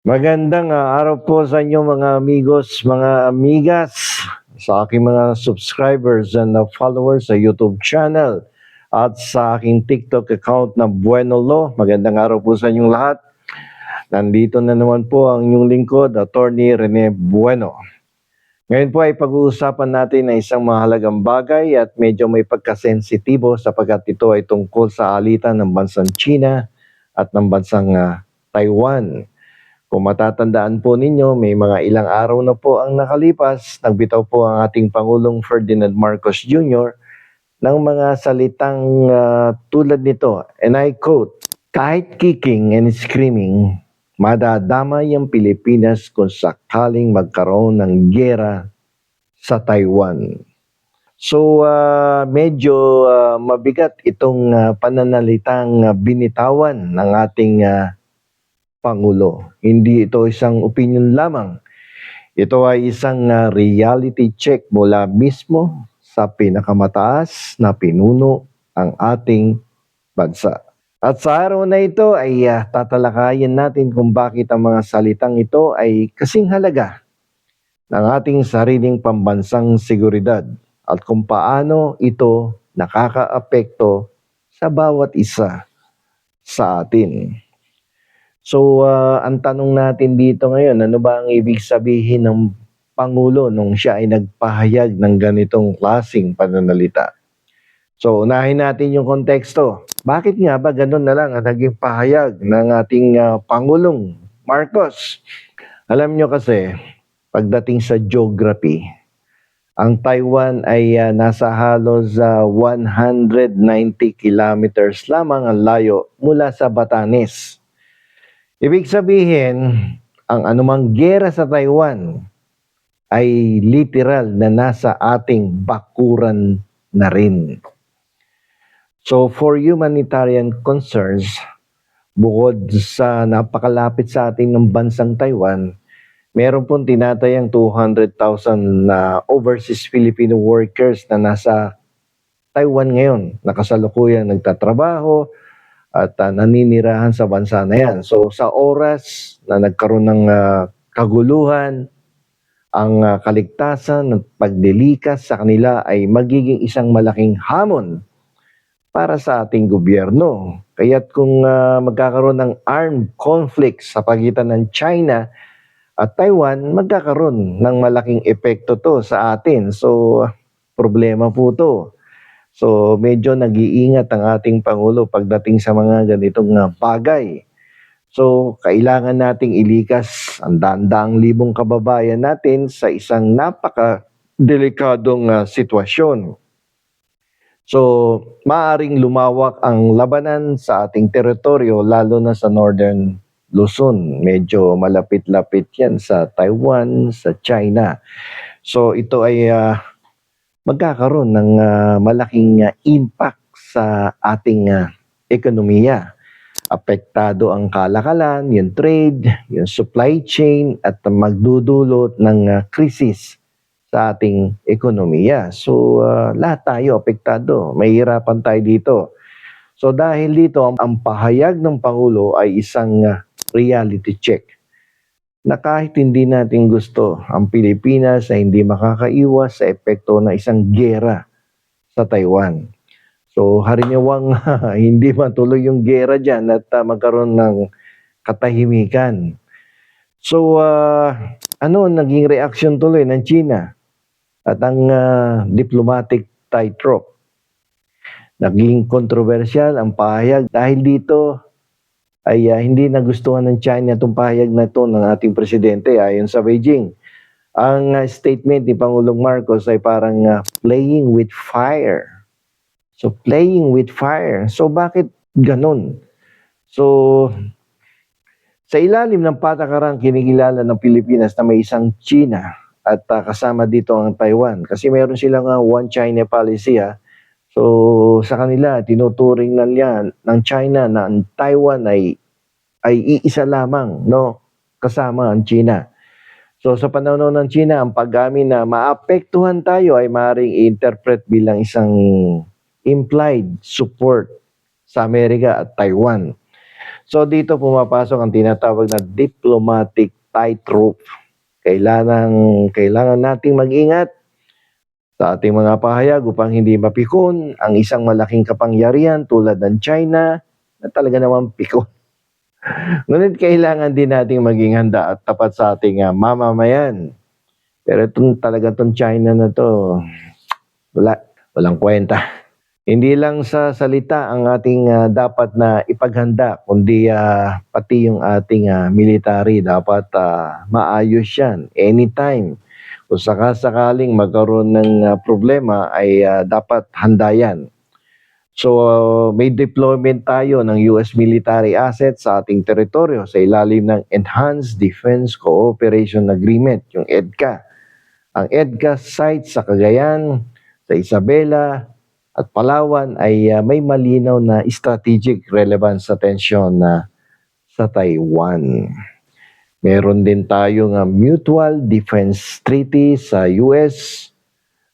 Magandang ah, araw po sa inyo mga amigos, mga amigas, sa aking mga subscribers and ah, followers sa YouTube channel at sa aking TikTok account na Bueno Lo. Magandang araw po sa inyong lahat. Nandito na naman po ang inyong lingkod, Attorney Rene Bueno. Ngayon po ay pag-uusapan natin na isang mahalagang bagay at medyo may pagkasensitibo sapagkat ito ay tungkol sa alitan ng bansang China at ng bansang ah, Taiwan. Kung matatandaan po ninyo, may mga ilang araw na po ang nakalipas, nagbitaw po ang ating Pangulong Ferdinand Marcos Jr. ng mga salitang ah, tulad nito, and I quote, Kahit kicking and screaming, madadamay ang Pilipinas kung sakaling magkaroon ng gera sa Taiwan. So, ah, medyo ah, mabigat itong ah, pananalitang ah, binitawan ng ating ah, Pangulo. Hindi ito isang opinion lamang. Ito ay isang ah, reality check mula mismo sa pinakamataas na pinuno ang ating bansa. At sa araw na ito ay ah, tatalakayin natin kung bakit ang mga salitang ito ay kasing halaga ng ating sariling pambansang seguridad at kung paano ito nakakaapekto sa bawat isa sa atin. So, ah, ang tanong natin dito ngayon, ano ba ang ibig sabihin ng Pangulo nung siya ay nagpahayag ng ganitong klasing pananalita? So, unahin natin yung konteksto. Bakit nga ba ganun na lang ang naging pahayag ng ating ah, Pangulong Marcos? Alam nyo kasi, pagdating sa geography, ang Taiwan ay ah, nasa halos ah, 190 kilometers lamang ang layo mula sa Batanes. Ibig sabihin, ang anumang gera sa Taiwan ay literal na nasa ating bakuran na rin. So for humanitarian concerns, bukod sa napakalapit sa atin ng bansang Taiwan, meron pong tinatayang 200,000 na overseas Filipino workers na nasa Taiwan ngayon, nakasalukuyang nagtatrabaho at ah, naninirahan sa bansa na yan. So sa oras na nagkaroon ng ah, kaguluhan, ang ah, kaligtasan at pagdilikas sa kanila ay magiging isang malaking hamon para sa ating gobyerno. Kaya't kung ah, magkakaroon ng armed conflict sa pagitan ng China at Taiwan, magkakaroon ng malaking epekto to sa atin. So, problema po to. So, medyo nag-iingat ang ating Pangulo pagdating sa mga ganitong ah, bagay. So, kailangan nating ilikas ang daang libong kababayan natin sa isang napaka-delikadong ah, sitwasyon. So, maaring lumawak ang labanan sa ating teritoryo lalo na sa Northern Luzon. Medyo malapit-lapit yan sa Taiwan, sa China. So, ito ay ah, magkakaroon ng ah, malaking ah, impact sa ating ah, ekonomiya. Apektado ang kalakalan, yung trade, yung supply chain at magdudulot ng ah, krisis sa ating ekonomiya. So ah, lahat tayo apektado, mahihirapan tayo dito. So dahil dito, ang, pahayag ng Pangulo ay isang ah, reality check na kahit hindi natin gusto, ang Pilipinas ay hindi makakaiwas sa epekto ng isang gera sa Taiwan. So, hariniwang hindi matuloy yung gera dyan at ah, magkaroon ng katahimikan. So, ah, ano naging reaksyon tuloy ng China at ang ah, diplomatic tightrope? Naging kontrobersyal ang pahayag dahil dito ay ah, hindi nagustuhan ng China itong pahayag na ito ng ating presidente ayon sa Beijing. Ang ah, statement ni Pangulong Marcos ay parang ah, playing with fire. So playing with fire. So bakit ganun? So sa ilalim ng patakarang kinikilala ng Pilipinas na may isang China at ah, kasama dito ang Taiwan kasi meron silang ah, one China policy ah. So sa kanila tinuturing na niya ng China na ang Taiwan ay ay iisa lamang no kasama ang China. So sa pananaw ng China ang pag-amin na maapektuhan tayo ay maaaring i-interpret bilang isang implied support sa Amerika at Taiwan. So dito pumapasok ang tinatawag na diplomatic tightrope. Kailangan, kailangan nating mag-ingat sa ating mga pahayag upang hindi mapikon ang isang malaking kapangyarihan tulad ng China na talaga naman pikon. Ngunit kailangan din nating maging handa at tapat sa ating ah, mamamayan. Pero itong talaga itong China na to, wala, walang kwenta. Hindi lang sa salita ang ating ah, dapat na ipaghanda, kundi ah, pati yung ating ah, military dapat ah, maayos yan anytime. Kung sakasakaling magkaroon ng ah, problema ay ah, dapat handa yan. So ah, may deployment tayo ng US military assets sa ating teritoryo sa ilalim ng Enhanced Defense Cooperation Agreement, yung EDCA. Ang EDCA site sa Cagayan, sa Isabela, at Palawan ay ah, may malinaw na strategic relevance sa tensyon na sa Taiwan. Meron din tayong ah, Mutual Defense Treaty sa US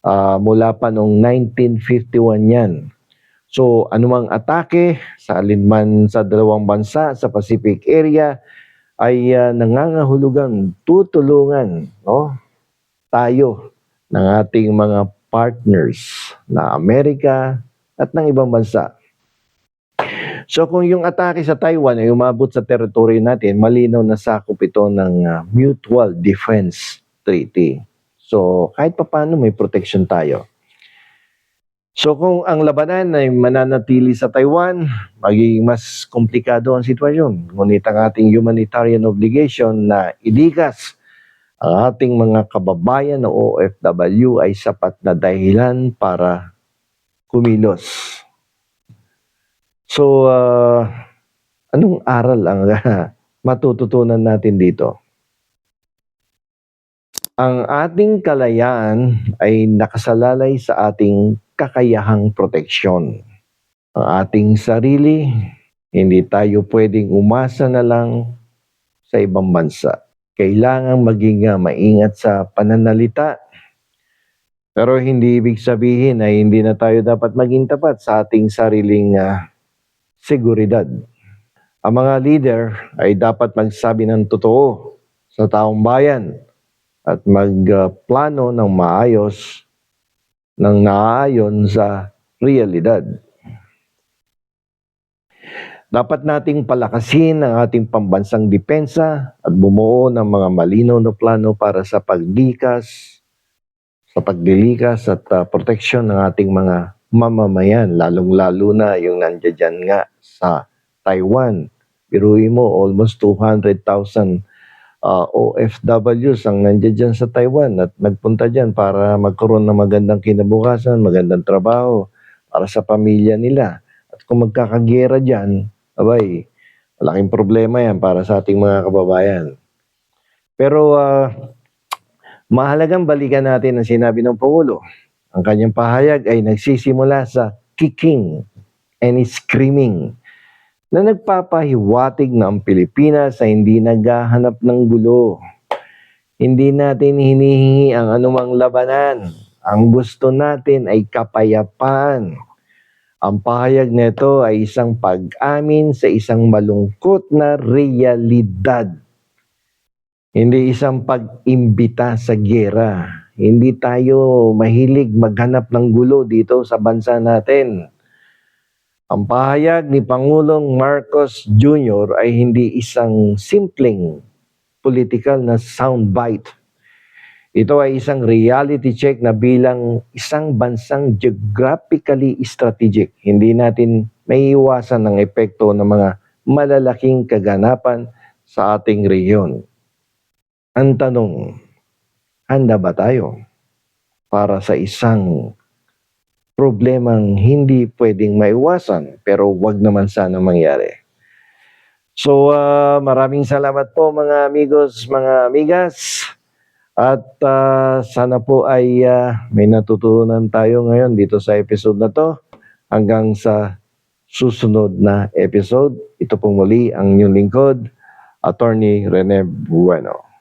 ah, mula pa noong 1951 yan. So anumang atake sa alinman sa dalawang bansa sa Pacific area ay ah, nangangahulugang tutulungan no tayo ng ating mga partners na Amerika at ng ibang bansa. So kung yung atake sa Taiwan ay umabot sa teritoryo natin, malinaw na sakop ito ng ah, Mutual Defense Treaty. So kahit papaano may protection tayo. So kung ang labanan ay mananatili sa Taiwan, magiging mas komplikado ang sitwasyon. Ngunit ang ating humanitarian obligation na ilikas ang ating mga kababayan na OFW ay sapat na dahilan para kumilos. So, ah, anong aral ang matututunan natin dito? Ang ating kalayaan ay nakasalalay sa ating kakayahang proteksyon. Ang ating sarili, hindi tayo pwedeng umasa na lang sa ibang bansa. Kailangan maging ah, maingat sa pananalita. Pero hindi ibig sabihin na hindi na tayo dapat maging tapat sa ating sariling ah, seguridad. Ang mga leader ay dapat magsabi ng totoo sa taong bayan at magplano ng maayos ng naaayon sa realidad. Dapat nating palakasin ang ating pambansang depensa at bumuo ng mga malinaw na plano para sa paglikas, sa paglilikas at uh, proteksyon ng ating mga mamamayan, lalong-lalo na yung nandiyan nga sa Taiwan. Biruin mo, almost 200,000 uh, OFWs ang nandiyan sa Taiwan at nagpunta dyan para magkaroon ng magandang kinabukasan, magandang trabaho para sa pamilya nila. At kung magkakagera dyan, abay, malaking problema yan para sa ating mga kababayan. Pero uh, mahalagang balikan natin ang sinabi ng Pangulo. Ang kanyang pahayag ay nagsisimula sa kicking and screaming na nagpapahiwatig na ang Pilipinas ay hindi naghahanap ng gulo. Hindi natin hinihingi ang anumang labanan. Ang gusto natin ay kapayapaan. Ang pahayag nito ay isang pag-amin sa isang malungkot na realidad. Hindi isang pag-imbita sa gera. Hindi tayo mahilig maghanap ng gulo dito sa bansa natin. Ang pahayag ni Pangulong Marcos Jr. ay hindi isang simpleng political na soundbite. Ito ay isang reality check na bilang isang bansang geographically strategic. Hindi natin may iwasan ng epekto ng mga malalaking kaganapan sa ating rehiyon. Ang tanong, handa ba tayo para sa isang problemang hindi pwedeng maiwasan pero wag naman sana mangyari. So ah, maraming salamat po mga amigos, mga amigas. At ah, sana po ay ah, may natutunan tayo ngayon dito sa episode na to hanggang sa susunod na episode. Ito po muli ang inyong lingkod, Attorney Rene Bueno.